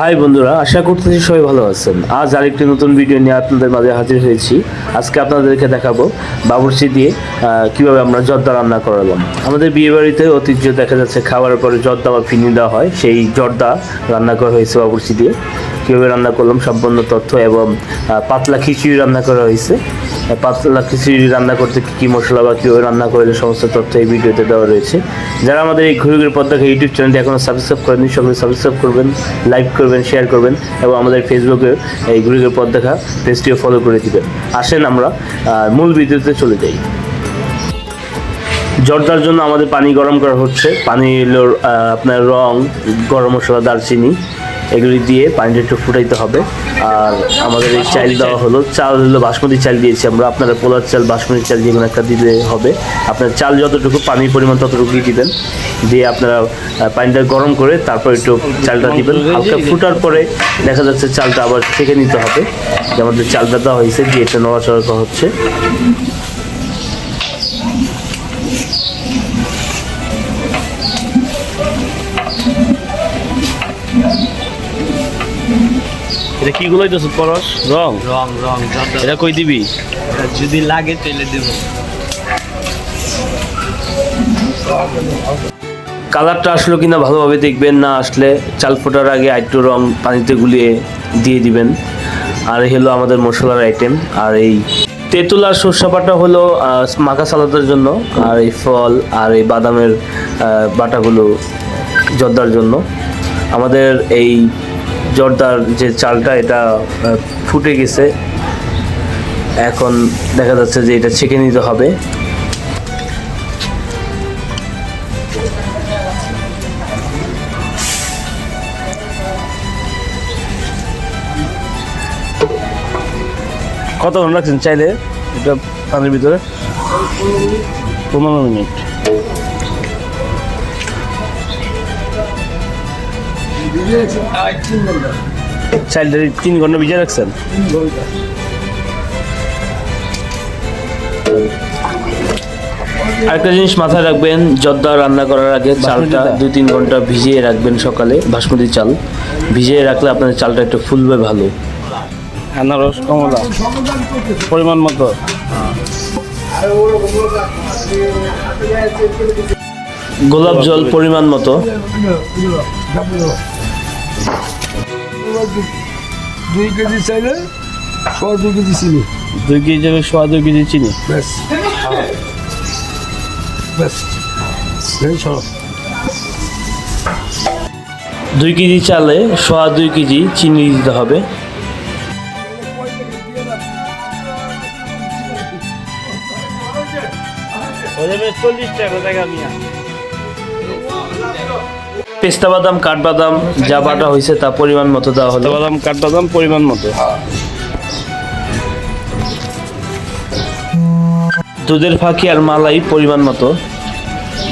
High বন্ধুরা, আশা করতেছি সবাই ভালো আছেন। আজ আরেকটি নতুন ভিডিও নিয়ে আপনাদের মাঝে হাজির হয়েছি। আজকে আপনাদেরকে দেখাবো বাবুর্চি দিয়ে কীভাবে আমরা জর্দা রান্না করালাম। আমাদের বিয়ে বাড়িতে ঐতিহ্য দেখা যাচ্ছে, খাবারের পরে জর্দা বা ফিনি দেওয়া হয়। সেই জর্দা রান্না করা হয়েছে বাবুর্চি দিয়ে। কীভাবে রান্না করলাম, সম্পূর্ণ তথ্য এবং পাতলা খিচুড়ি রান্না করা হয়েছে। পাতলা খিচুড়ি রান্না করতে কী কী মশলা বা কীভাবে রান্না করলে সমস্ত তথ্য এই ভিডিওতে দেওয়া রয়েছে। যারা আমাদের এই ঘুরে ঘুরে পদ্মাকে ইউটিউব চ্যানেলটি এখনও সাবস্ক্রাইব করেনি সকলে সাবস্ক্রাইব করবেন লাইক করবেন। শেয়ার করবেন এবং আমাদের ফেসবুকে এই গ্রুপের পথ দেখা পেজটিও ফলো করে দিবেন। আসেন আমরা মূল ভিডিওতে চলে যাই। জর্দার জন্য আমাদের পানি গরম করা হচ্ছে। পানি আপনার রং, গরম মশলা, দারচিনি। এগুলি দিয়ে পানিটা একটু ফুটাইতে হবে। আর আমাদের এই চাল দেওয়া হলো। চাল হলো বাসমতি চাল দিয়েছি আমরা। আপনারা পোলার চাল, বাসমতি চাল যে কোনো একটা দিলে হবে। আপনার চাল যতটুকু, পানির পরিমাণ ততটুকুই দিবেন। দিয়ে আপনারা পানিটা গরম করে তারপর একটু চালটা দিবেন। হালকা ফুটার পরে দেখা যাচ্ছে চালটা আবার ছেঁকে নিতে হবে। যে আমাদের চালটা দেওয়া হয়েছে, দিয়ে এটা নড়াচড়া হচ্ছে। এটা কি গুলোই তো পরশ? রং? রং রং এটা কই দিবি? যদি লাগে তাহলে দেবো। কালারটা আসলো কিনা ভালোভাবে দেখবেন না আসলে চাল ফোটার আগে একটু রং পানিতে গুলিয়ে দিয়ে দিবেন। আর এই হলো আমাদের মশলার আইটেম আর এই তেঁতুল আর সর্ষা বাটা হলো মাখা সালাদের জন্য আর এই ফল আর এই বাদামের বাটাগুলো জর্দার জন্য। আমাদের এই জর্দার যে চালটা, এটা ফুটে গেছে। এখন দেখা যাচ্ছে যে এটা ছেঁকে নিতে হবে। কতক্ষণ রাখছেন চাইলে? এটা পানির ভিতরে? পনেরো মিনিট। তিন ঘণ্টা ভিজে রাখছেন? আরেকটা জিনিস মাথায় রাখবেন জর্দা রান্না করার আগে চালটা দুই তিন ঘণ্টা ভিজিয়ে রাখবেন সকালে বাসমতি চাল। ভিজিয়ে রাখলে আপনাদের চালটা একটু ফুলবে ভালো। আনারস কমলা পরিমাণ মতো। গোলাপ জল পরিমাণ মতো। দুই কেজি চাইলে ছ দুই কেজি চিনি। দুই কেজি যাবে সোয়া দুই কেজি চিনি। ব্যাস। ব্যাস। এই দুই কেজি চালে সোয়া দুই কেজি চিনি দিতে হবে। চল্লিশ টাকা টাকা পেস্তা বাদাম কাঠবাদাম যা বাটা হয়েছে তা পরিমাণ মতো দেওয়া হলো। বাদাম কাঠবাদাম পরিমাণ মতো। দুধের ফাঁকি আর মালাই পরিমাণ মতো।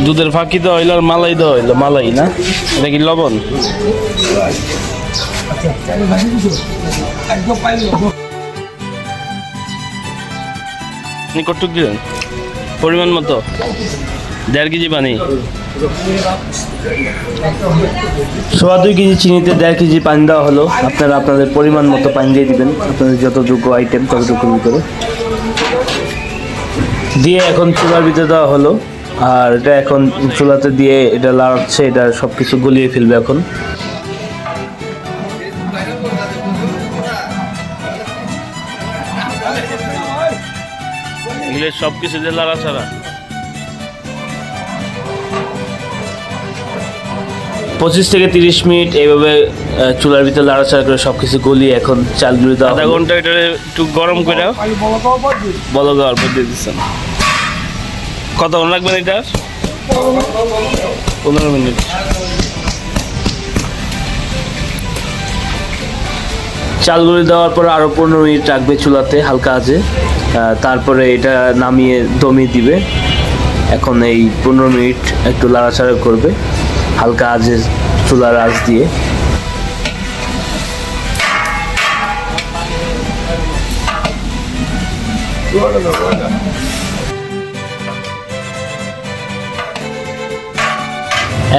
দুধের ফাঁকি দেওয়া হইল আর মালাই দেওয়া হইল। মালাই না? এটা কি লবণ? কটুক দিলেন? পরিমাণ মতো? দেড় কেজি পানি? সোয়া দুই কেজি চিনিতে দেড় কেজি পানি দেওয়া হলো। আপনারা আপনাদের পরিমাণ মতো পানি দিয়ে দিবেন। আপনাদের যতটুকু আইটেম ততটুকুর ভিতরে দিয়ে এখন চুলার ভিতরে দেওয়া হলো। আর এটা এখন চুলাতে দিয়ে এটা লাড়াচ্ছে এটা সব কিছু গলিয়ে ফেলবে এখন। সব কিছু দিয়ে লাড়াছাড়া পঁচিশ থেকে তিরিশ মিনিট এইভাবে চুলার ভিতরে লাড়াচাড়া করে সব কিছু গলিয়ে এখন চালগুলো দেওয়া আধা ঘণ্টা এটা একটু গরম করে বলা পর দিয়ে দিচ্ছেন কতক্ষণ লাগবেন এটা পনেরো মিনিট। চালগুলি দেওয়ার পর আরও পনেরো মিনিট রাখবে চুলাতে হালকা আহ, তারপরে এটা নামিয়ে দমিয়ে দিবে। এখন এই পনেরো মিনিট একটু লাড়াচাড়া করবে হালকা আজের চুলার আজ দিয়ে।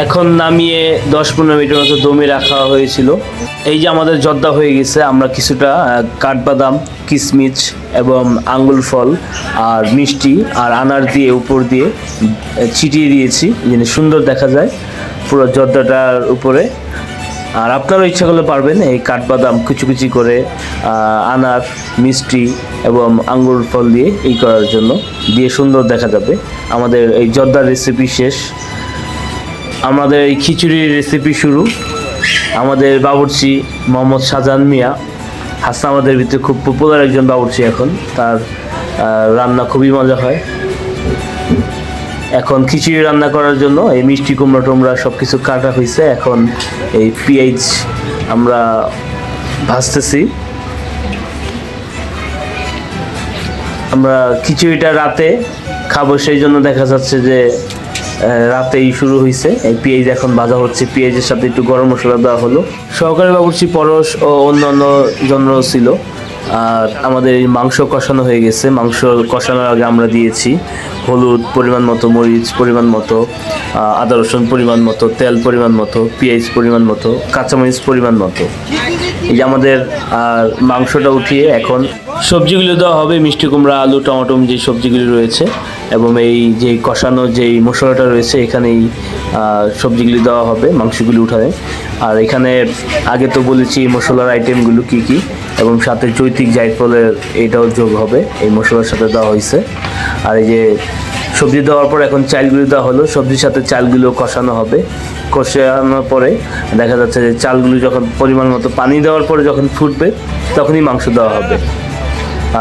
এখন নামিয়ে দশ পনেরো মিনিটের মতো দমে রাখা হয়েছিল। এই যে আমাদের জর্দা হয়ে গেছে, আমরা কিছুটা কাঠবাদাম কিশমিচ এবং আঙ্গুল ফল আর মিষ্টি আর আনার দিয়ে উপর দিয়ে ছিটিয়ে দিয়েছি যেন সুন্দর দেখা যায় পুরো জর্দাটার উপরে। আর আপনারও ইচ্ছা করলে পারবেন এই কাঠবাদাম কুচি করে আনার, মিষ্টি এবং আঙ্গুর ফল দিয়ে এই করার জন্য। দিয়ে সুন্দর দেখা যাবে। আমাদের এই জর্দার রেসিপি শেষ। আমাদের এই খিচুড়ির রেসিপি শুরু। আমাদের বাবুর্চি মোহাম্মদ শাহজাহান মিয়া। হাসনা আমাদের ভিতরে খুব পপুলার একজন বাবুর্চি এখন। তার রান্না খুবই মজা হয়। এখন খিচুড়ি রান্না করার জন্য এই মিষ্টি কুমড়া টুমড়া সব কিছু কাটা হয়েছে এখন এই পেঁয়াজ আমরা ভাজতেছি। আমরা খিচুড়িটা রাতে খাব, সেই জন্য দেখা যাচ্ছে যে রাতেই শুরু হয়েছে এই পেঁয়াজ এখন ভাজা হচ্ছে। পেঁয়াজের সাথে একটু গরম মশলা দেওয়া হলো। সহকারী বাবুর্চি পরশ ও অন্যান্য জনরাও ছিল। আর আমাদের এই মাংস কষানো হয়ে গেছে। মাংস কষানোর আগে আমরা দিয়েছি হলুদ পরিমাণ মতো, মরিচ পরিমাণ মতো আদা রসুন পরিমাণ মতো, তেল পরিমাণ মতো, পেঁয়াজ পরিমাণ মতো, কাঁচামরিচ পরিমাণ মতো। এই যে আমাদের, আর মাংসটা উঠিয়ে এখন সবজিগুলো দেওয়া হবে, মিষ্টি কুমড়া, আলু টমেটো যে সবজিগুলি রয়েছে, এবং এই যে কষানো যেই মশলাটা রয়েছে, এখানেই সবজিগুলি দেওয়া হবে, মাংসগুলি উঠায় আর এখানে আগে তো বলেছি মশলার আইটেমগুলো কি কি, এবং সাথে চৈতিক জায়ফলের এটাও যোগ হবে, এই মশলার সাথে দেওয়া হয়েছে। আর এই যে সবজি দেওয়ার পর এখন চালগুলো দেওয়া হলো, সবজির সাথে চালগুলো কষানো হবে। কষানোর পরে দেখা যাচ্ছে যে চালগুলো যখন পরিমাণ মতো পানি দেওয়ার পরে যখন ফুটবে, তখনই মাংস দেওয়া হবে।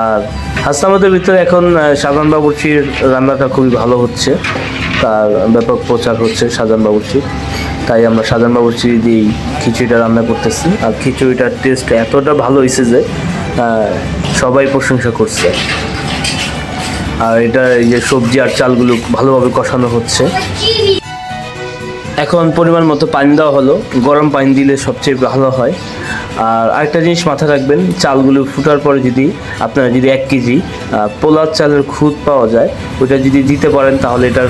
আর হাসনামাদের ভিতরে এখন সাজান বাবুর্চির রান্নাটা খুবই ভালো হচ্ছে। তার ব্যাপক প্রচার হচ্ছে সাজান বাবুর্চির তাই আমরা সাজান বাবুর্চি দিয়েই খিচুড়িটা রান্না করতেছি। আর খিচুড়িটার টেস্ট এতটা ভালো হয়েছে যে সবাই প্রশংসা করছে। আর এটা এই যে সবজি আর চালগুলো ভালোভাবে কষানো হচ্ছে। এখন পরিমাণ মতো পানি দেওয়া হলো। গরম পানি দিলে সবচেয়ে ভালো হয়। আর আরেকটা জিনিস মাথায় রাখবেন চালগুলো ফুটার পরে যদি আপনারা যদি এক কেজি পোলার চালের খুদ পাওয়া যায় ওটা যদি দিতে পারেন তাহলে এটার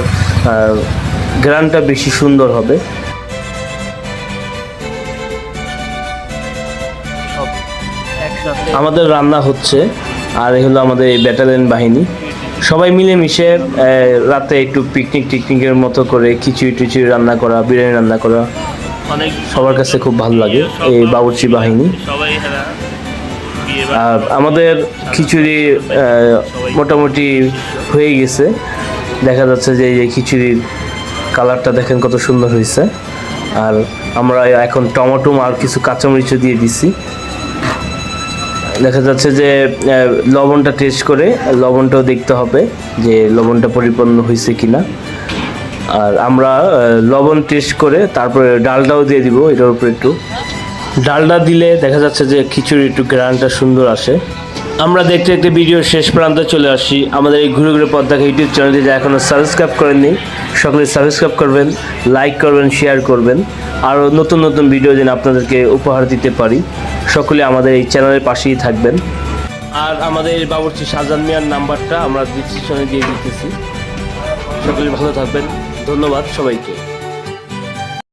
গ্রানটা বেশি সুন্দর হবে। আমাদের রান্না হচ্ছে আর এই হলো আমাদের এই ব্যাটালিয়ন বাহিনী। সবাই মিলেমিশে আহ, রাতে একটু পিকনিক টিকনিকের মতো করে খিচুড়ি টিচুড়ি রান্না করা বিরিয়ানি রান্না করা সবার কাছে খুব ভালো লাগে এই বাবুর্চি বাহিনী। আমাদের খিচুড়ি মোটামুটি হয়ে গেছে। দেখা যাচ্ছে যে এই খিচুড়ির কালারটা দেখেন কত সুন্দর হয়েছে। আর আমরা এখন টমেটো আর কিছু কাঁচামরিচও দিয়ে দিছি। দেখা যাচ্ছে যে লবণটা টেস্ট করে লবণটাও দেখতে হবে যে লবণটা পরিপূর্ণ হয়েছে কিনা। আর আমরা লবণ টেস্ট করে তারপরে ডালটাও দিয়ে দিব, এটার উপরে একটু। ডালটা দিলে দেখা যাচ্ছে যে খিচুড়ি একটু গ্রানটা সুন্দর আসে। আমরা দেখতে দেখতে ভিডিও শেষ প্রান্তে চলে আসি। আমাদের এই ঘুরে ঘুরে পদ্মাকে ইউটিউব চ্যানেলটি যা এখনও সাবস্ক্রাইব করেননি, সকলে সাবস্ক্রাইব করবেন লাইক করবেন শেয়ার করবেন। আরও নতুন নতুন ভিডিও যেন আপনাদেরকে উপহার দিতে পারি। সকলে আমাদের এই চ্যানেলের পাশেই থাকবেন। আর আমাদের বাবুর্চি শাহজাহান মিয়ার নাম্বারটা আমরা ডিসক্রিপশনে দিয়ে দিতেছি। সকলে ভালো থাকবেন। ধন্যবাদ সবাইকে।